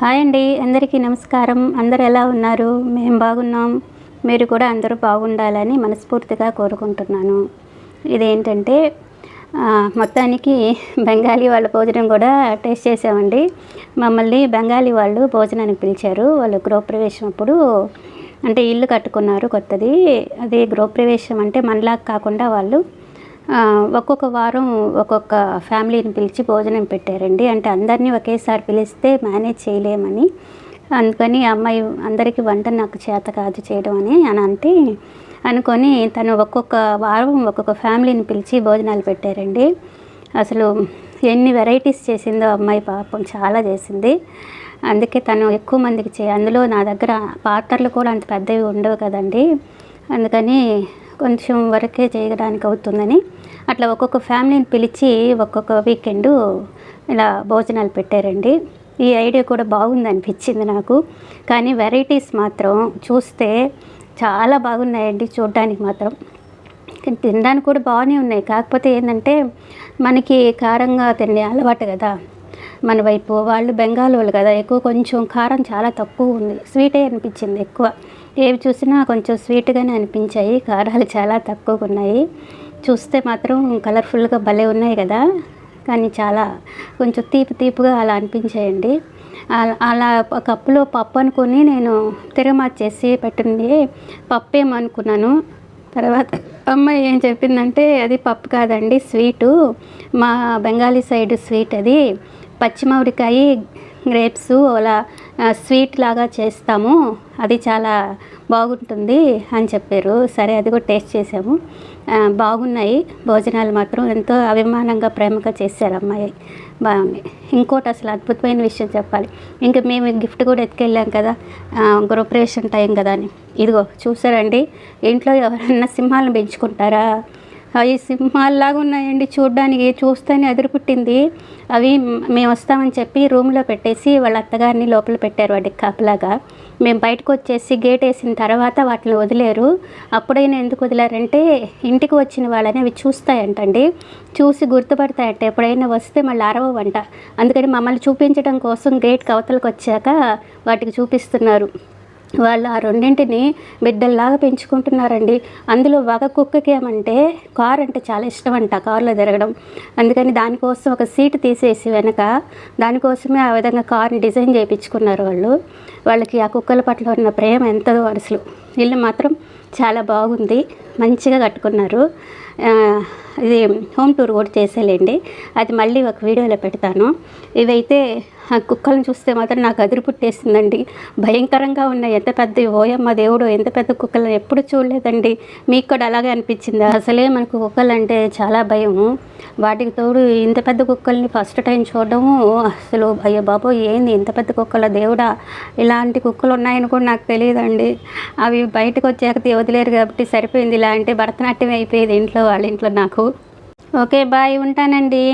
Hi అండి అందరికీ నమస్కారం. అందరు ఎలా ఉన్నారు? మేము బాగున్నాం. మీరు కూడా అందరూ బాగుండాలని మనస్ఫూర్తిగా కోరుకుంటున్నాను. ఇదేంటంటే మొత్తానికి బెంగాలీ వాళ్ళ భోజనం కూడా టేస్ట్ చేసామండి మమ్మల్ని బెంగాలీ వాళ్ళు భోజనానికి పిలిచారు. వాళ్ళు గృహప్రవేశం అప్పుడు అంటే ఇల్లు కట్టుకున్నారు కొత్తది. అది గృహప్రవేశం అంటే మనలాగా కాకుండా వాళ్ళు ఒక్కొక్క వారం ఒక్కొక్క ఫ్యామిలీని పిలిచి భోజనం పెట్టారండి. అంటే అందరినీ ఒకేసారి పిలిస్తే మేనేజ్ చేయలేమని అందుకని ఆ అమ్మాయి అందరికీ వంట నాకు చేత కాదు చేయడం అని అని అంటే అనుకొని తను ఒక్కొక్క వారం ఒక్కొక్క ఫ్యామిలీని పిలిచి భోజనాలు పెట్టారండి. అసలు ఎన్ని వెరైటీస్ చేసిందో అమ్మాయి పాపం చాలా చేసింది. అందుకే తను ఎక్కువ మందికి చే అందులో నా దగ్గర పాత్రలు కూడా అంత పెద్దవి ఉండవు కదండి. అందుకని కొంచెం వరకే చేయడానికి అవుతుందని. అట్లా ఒక్కొక్క ఫ్యామిలీని పిలిచి ఒక్కొక్క వీకెండు ఇలా భోజనాలు పెట్టారండి. ఈ ఐడియా కూడా బాగుంది అనిపించింది నాకు. కానీ వెరైటీస్ మాత్రం చూస్తే చాలా బాగున్నాయండి చూడడానికి మాత్రం. తినడానికి కూడా బాగానే ఉన్నాయి. కాకపోతే ఏంటంటే మనకి కారంగా తినే అలవాటు కదా. మన వైపు వాళ్ళు బెంగాల్ వాళ్ళు కదా ఎక్కువ కొంచెం కారం చాలా తక్కువ ఉంది. స్వీటే అనిపించింది ఎక్కువ. ఏవి చూసినా కొంచెం స్వీట్గానే అనిపించాయి. కారాలు చాలా తక్కువగా ఉన్నాయి. చూస్తే మాత్రం కలర్ఫుల్గా భలే ఉన్నాయి కదా. కానీ చాలా కొంచెం తీపి తీపిగా అలా అనిపించాయండి. అలా- అలా కప్పులో పప్పు అనుకుని నేను తిరగమార్చేసి పెట్టింది. పప్పు ఏమనుకున్నాను తర్వాత అమ్మాయి ఏం చెప్పిందంటే అది పప్పు కాదండి స్వీటు. మా బెంగాలీ సైడ్ స్వీట్ అది. పచ్చిమామిడికాయ గ్రేప్స్ అలా స్వీట్ లాగా చేస్తాము. అది చాలా బాగుంటుంది అని చెప్పారు. సరే అది కూడా టేస్ట్ చేసాము. బాగున్నాయి. భోజనాలు మాత్రం ఎంతో అభిమానంగా ప్రేమగా చేశారు అమ్మాయి. బాగుంది. ఇంకోటి అసలు అద్భుతమైన విషయం చెప్పాలి. ఇంకా మేము గిఫ్ట్ కూడా ఎత్తుకెళ్ళాం కదా ఆ, గృహప్రవేశం టైం కదా అని. ఇదిగో చూసారండి? ఇంట్లో ఎవరన్నా సింహాలను పెంచుకుంటారా? అవి సింహాల్లాగా ఉన్నాయండి. చూడ్డానికి చూస్తేనే ఎదురు పుట్టింది అవి మేము వస్తామని చెప్పి రూమ్లో పెట్టేసి వాళ్ళ అత్తగారిని లోపల పెట్టారు వాటికి కాపలాగా. మేము బయటకు వచ్చేసి గేట్ వేసిన తర్వాత వాటిని వదిలేరు. అప్పుడైనా ఎందుకు వదిలారంటే ఇంటికి వచ్చిన వాళ్ళని అవి చూస్తాయంటండి. చూసి గుర్తుపడతాయంట. ఎప్పుడైనా వస్తే మళ్ళీ అరవంట అందుకని మమ్మల్ని చూపించడం కోసం గేట్కి కవతలకు వచ్చాక వాటికి చూపిస్తున్నారు. వాళ్ళు ఆ రెండింటిని బిడ్డల్లాగా పెంచుకుంటున్నారండి. అందులో ఒక కుక్కకి ఏమంటే కార్ అంటే చాలా ఇష్టం అంట కారులో తిరగడం. అందుకని దానికోసం ఒక సీటు తీసేసి వెనక దానికోసమే ఆ విధంగా కార్ని డిజైన్ చేయించుకున్నారు వాళ్ళు. వాళ్ళకి ఆ కుక్కల పట్ల ఉన్న ప్రేమ ఎంతదో అసలు. ఇల్లు మాత్రం చాలా బాగుంది మంచిగా కట్టుకున్నారు. ఇది హోమ్ టూర్ కూడా చేసేలేండి అది మళ్ళీ ఒక వీడియోలో పెడతాను. ఇవైతే ఆ కుక్కలను చూస్తే మాత్రం నాకు అదిరి పుట్టేసిందండి భయంకరంగా ఉన్నాయి. ఎంత పెద్ద ఓయమ్మ దేవుడు ఎంత పెద్ద కుక్కలను ఎప్పుడు చూడలేదండి. మీకు కూడా అలాగే అనిపించింది? అసలే మనకు కుక్కలు అంటే చాలా భయం. వాటికి తోడు ఇంత పెద్ద కుక్కల్ని ఫస్ట్ టైం చూడడము అసలు అయ్యో బాబో ఏంది ఇంత పెద్ద కుక్కల దేవుడా? ఇలాంటి కుక్కలు ఉన్నాయని కూడా నాకు తెలియదండి. అవి బయటకు వచ్చాక వదిలేరు కాబట్టి సరిపోయింది. ఇలా అంటే భరతనాట్యం అయిపోయేది ఇంట్లో వాళ్ళ ఇంట్లో నాకు. ఓకే బాయ్ ఉంటానండి.